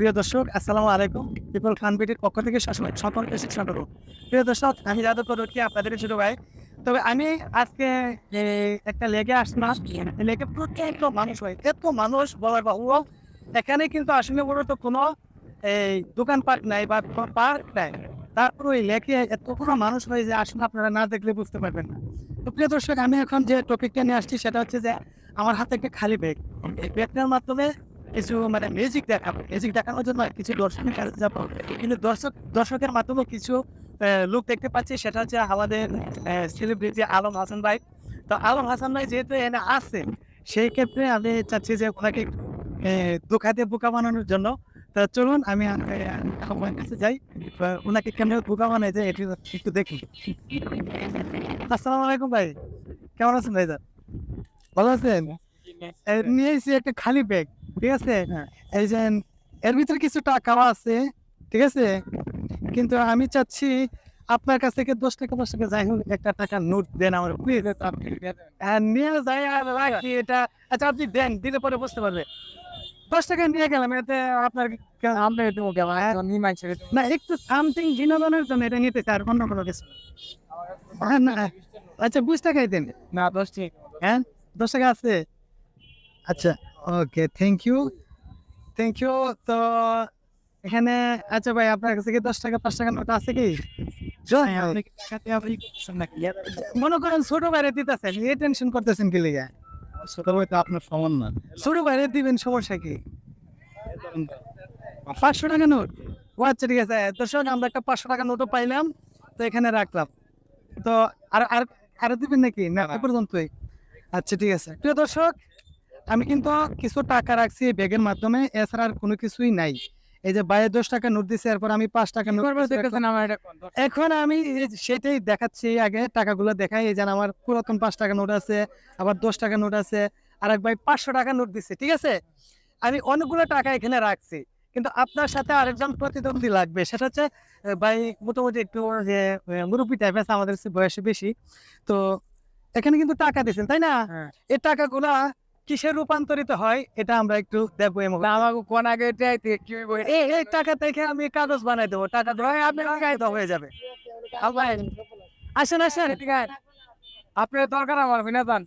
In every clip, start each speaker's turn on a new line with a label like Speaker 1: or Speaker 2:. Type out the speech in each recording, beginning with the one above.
Speaker 1: প্রিয় দর্শক, আসসালামু আলাইকুম। পিপল খান বিটির পক্ষ থেকে শাসন- সকল এসে স্বাগত। প্রিয় দর্শক, আমি যাদব কি আপনাদের ছোট ভাই। তবে আমি আজকে একটা লেগে আসলাম। লেগে প্রচণ্ড মানুষ হয়, এত মানুষ বলার বাহু এখানে কিন্তু আসলে মূলত কোনো এই দোকানপাট নাই বা পার্ক নাই। তারপর ওই লেকে এতগুলো মানুষ হয় যে আসলে আপনারা না দেখলে বুঝতে পারবেন না। তো প্রিয় দর্শক, আমি এখন যে টপিকটা নিয়ে আসছি সেটা হচ্ছে যে, আমার হাতে একটা খালি ব্যাগ এই ব্যাগটার মাধ্যমে কিছু মানে মিউজিক দেখাবো। মিউজিক দেখানোর জন্য কিছু দর্শকের কাছে যাব। কিন্তু দর্শক দর্শকের মাধ্যমে কিছু লোক দেখতে পাচ্ছি। সেটা হচ্ছে আমাদের সেলিব্রিটি আলম হাসান ভাই। তো আলম হাসান ভাই যেহেতু এনে আছে সেই ক্ষেত্রে আমি চাচ্ছি যে ওনাকে দোকাতে বোকা বানানোর জন্য। তা চলুন আমি আমার কাছে যাই। ওনাকে কেমন বোকা বানাই যায় এটি একটু দেখি। আসসালামু আলাইকুম ভাই। কেমন আছেন ভাই ভালো আছেন? এ, নিয়ে এসেছি একটা খালি ব্যাগ ঠিক আছে? এই যে এর ভিতরে কিছু টাকাও আছে ঠিক আছে? কিন্তু আমি চাচ্ছি আপনার কাছ থেকে দশ টাকা দশ টাকা যাই হোক একটা টাকা নোট দেন আমার প্লিজ নিয়ে যাই আর রাখি এটা। আচ্ছা আপনি দেন দিলে পরে বুঝতে পারবে। দশ টাকা নিয়ে গেলাম এতে আপনার আমরা একটু না একটু সামথিং বিনোদনের জন্য এটা নিতে চাই আর অন্য কোনো কিছু হ্যাঁ, না আচ্ছা বিশ টাকাই দেন।
Speaker 2: না দশটি
Speaker 1: হ্যাঁ দশ টাকা আছে। আচ্ছা। Okay thank you thank you তো এখানে আচ্ছা ভাই আপনার কাছে কি দশ টাকা পাঁচ টাকা নোট আছে কি? মনে করেন ছোট বাইরে দিতেছেন এই টেনশন করতেছেন কি লিগে?
Speaker 2: ছোট ভাই তো আপনার সমান না।
Speaker 1: ছোট বাইরে দিবেন সমস্যা কি? পাঁচশো টাকা নোট? ও আচ্ছা ঠিক আছে। দর্শক আমরা একটা পাঁচশো টাকা নোটও পাইলাম তো এখানে রাখলাম। তো আর আর আরও দিবেন নাকি? না পর্যন্তই। আচ্ছা ঠিক আছে। প্রিয় দর্শক আমি কিন্তু কিছু টাকা রাখছি এই ব্যাগের মাধ্যমে এছাড়া আর কোনো কিছুই নাই। এই যে বাইরে দশ টাকা নোট দিছে এরপর আমি পাঁচ টাকা নোট এখন- আমি সেটাই দেখাচ্ছি আগে টাকাগুলো দেখাই এই যে আমার পুরাতন পাঁচ টাকা নোট আছে আবার দশ টাকা নোট আছে আর এক ভাই পাঁচশো টাকা নোট দিচ্ছে ঠিক আছে? আমি অনেকগুলো টাকা এখানে রাখছি কিন্তু আপনার সাথে আরেকজন প্রতিদ্বন্দ্বী লাগবে সেটা হচ্ছে ভাই মোটামুটি একটু যে মুরব্বী টাইপ আছে আমাদের বয়সে বেশি তো এখানে কিন্তু টাকা দিচ্ছেন তাই না?
Speaker 2: হ্যাঁ।
Speaker 1: এই টাকাগুলা কিসে রূপান্তরিত হয় এটা আমরা একটু দেখব
Speaker 2: আমাকে কোন আগে?
Speaker 1: এই টাকা থেকে আমি কাগজ বানাই দেবো টাকা ধরে আপনি হয়ে যাবে। আসেন আসেন
Speaker 2: আপনার দরকার আমার বিনা দান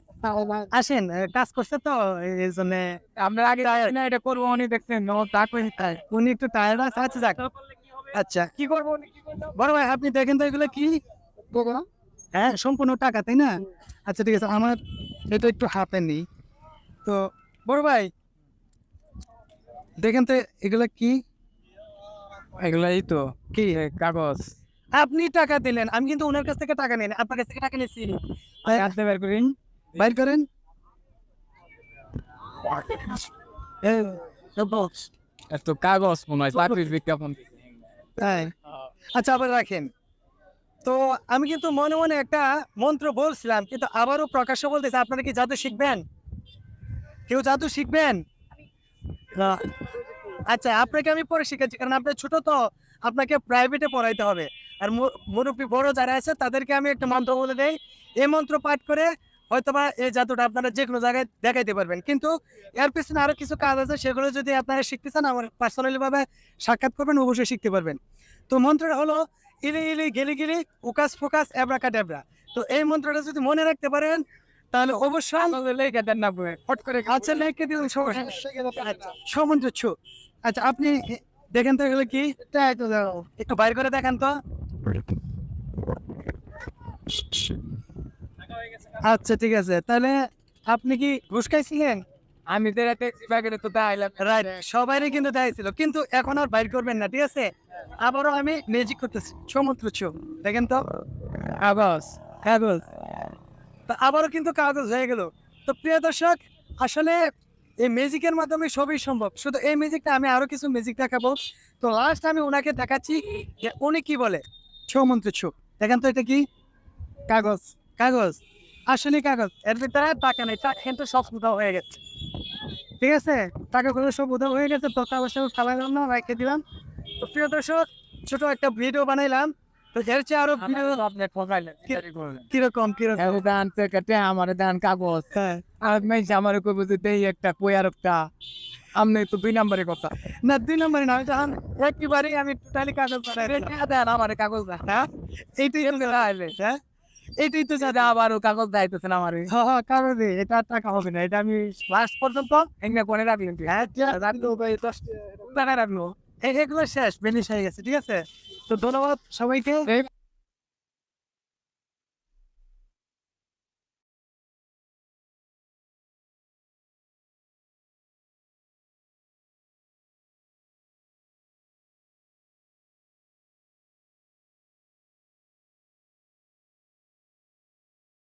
Speaker 1: আসেন কাজ করছে তো এই জন্য
Speaker 2: আপনার আগে না এটা করব উনি দেখছেন
Speaker 1: উনি একটু টায়ার্ড আছে আচ্ছা যাক। আচ্ছা।
Speaker 2: কি করব উনি কি করব?
Speaker 1: বড় ভাই আপনি দেখেন তো এগুলো কি? হ্যাঁ সম্পূর্ণ টাকা তাই না? আচ্ছা ঠিক আছে আমার এটা একটু হাতে নেই। তো বড় ভাই দেখেন তো এগুলা কি?
Speaker 2: এগুলাই তো
Speaker 1: কি
Speaker 2: কাগজ।
Speaker 1: আপনি টাকা দিলেন আমি কিন্তু ওনার কাছ থেকে টাকা নেই আপনার কাছ থেকে টাকা নিয়েছি।
Speaker 2: হাতে বের করেন।
Speaker 1: বাইর করেন।
Speaker 2: এত কাগজ মনে হয় চাকরির বিজ্ঞাপন।
Speaker 1: তাই? আচ্ছা আবার রাখেন। তো আমি কিন্তু মনে মনে একটা মন্ত্র বলছিলাম কিন্তু আবারও প্রকাশ্য বলতেছে আপনারা কি জাদু শিখবেন? কেউ জাদু শিখবেন। আচ্ছা আপনাকে আমি পরে শিখাচ্ছি, কারণ আপনি ছোট তো, আপনাকে প্রাইভেটে পড়াইতে হবে। আর মুরব্বী বড় যারা আছে, তাদেরকে আমি একটা মন্ত্র বলে দেই, এই মন্ত্র পাঠ করে হয়তোবা এই জাদুটা আপনারা যে কোনো জায়গায় দেখাইতে পারবেন। কিন্তু এর পিছনে আরও কিছু কাজ আছে, সেগুলো যদি আপনারা শিখতে চান, আমার পার্সোনালি ভাবে সাক্ষাৎ করবেন, অবশ্যই শিখতে পারবেন। তো মন্ত্রটা হলো, ইলি ইলি গেলি গেলি, উকাস ফোকাস এবড়াকা ডেবড়া তো এই মন্ত্রটা যদি মনে রাখতে পারেন তাহলে অবশ্যই
Speaker 2: লেখা দেন না বই। ফট করে
Speaker 1: আচ্ছা লিখে দিন সমুদ্র ছু। আচ্ছা আপনি দেখেন তো এগুলো কি? একটু বাইর করে দেখান তো। আচ্ছা ঠিক আছে। তাহলে আপনি কি ঘুষ খাইছিলেন?
Speaker 2: আমি তো রাতে সিপাগের তো তাইলাম
Speaker 1: রাইট সবাইরই কিন্তু দেখাইছিল কিন্তু এখন আর বাইর করবেন না ঠিক আছে? আবারও আমি ম্যাজিক করতেছি। সমুদ্র ছু দেখেন তো।
Speaker 2: কাগজ
Speaker 1: কাগজ তা আবারও কিন্তু কাগজ হয়ে গেল। তো প্রিয় দর্শক, আসলে এই ম্যাজিকের মাধ্যমে সবই সম্ভব। শুধু এই ম্যাজিকটা আমি আরও কিছু ম্যাজিক দেখাবো। তো লাস্ট আমি ওনাকে দেখাচ্ছি যে উনি কি বলে। ছৌ মন্ত্র ছৌ দেখেন তো এটা কি? কাগজ। কাগজ। আসলে কাগজ। এর ভিতরে টাকা নেই। টাকা কিন্তু সব উধাও হয়ে গেছে। ঠিক আছে? টাকাগুলো সব উধাও হয়ে গেছে। তো অবশ্যই ফেলা গেলাম না রেখে দিলাম। তো প্রিয় দর্শক, ছোট একটা ভিডিও বানাইলাম। তো এর চেয়ে আরও
Speaker 2: আপনি ঠকাইলেন
Speaker 1: কীরকম কীরকম
Speaker 2: দান থেকে আমার দান কাগজ আর মেয়ে আমার কই বুঝতে দেই একটা কই আর একটা আপনি তো দুই নম্বরের কথা
Speaker 1: না দুই নম্বরে না তখন আমি টোটালি কাগজ বানাই দিলাম।
Speaker 2: দেন আমার কাগজ দেন
Speaker 1: হ্যাঁ এইটাই
Speaker 2: আইলে
Speaker 1: হ্যাঁ এইটাই তো
Speaker 2: দাদা আবারও কাগজ দাইতেছেন আমার
Speaker 1: হ্যাঁ হ্যাঁ এটা টাকা হবে না এটা আমি লাস্ট পর্যন্ত
Speaker 2: এগুলো কোনে রাখলেন
Speaker 1: হ্যাঁ
Speaker 2: রাখল দশ টাকা রাখল
Speaker 1: এগুলো শেষ বেনিশ হয়ে গেছে ঠিক আছে? তো ধন্যবাদ সবাইকে।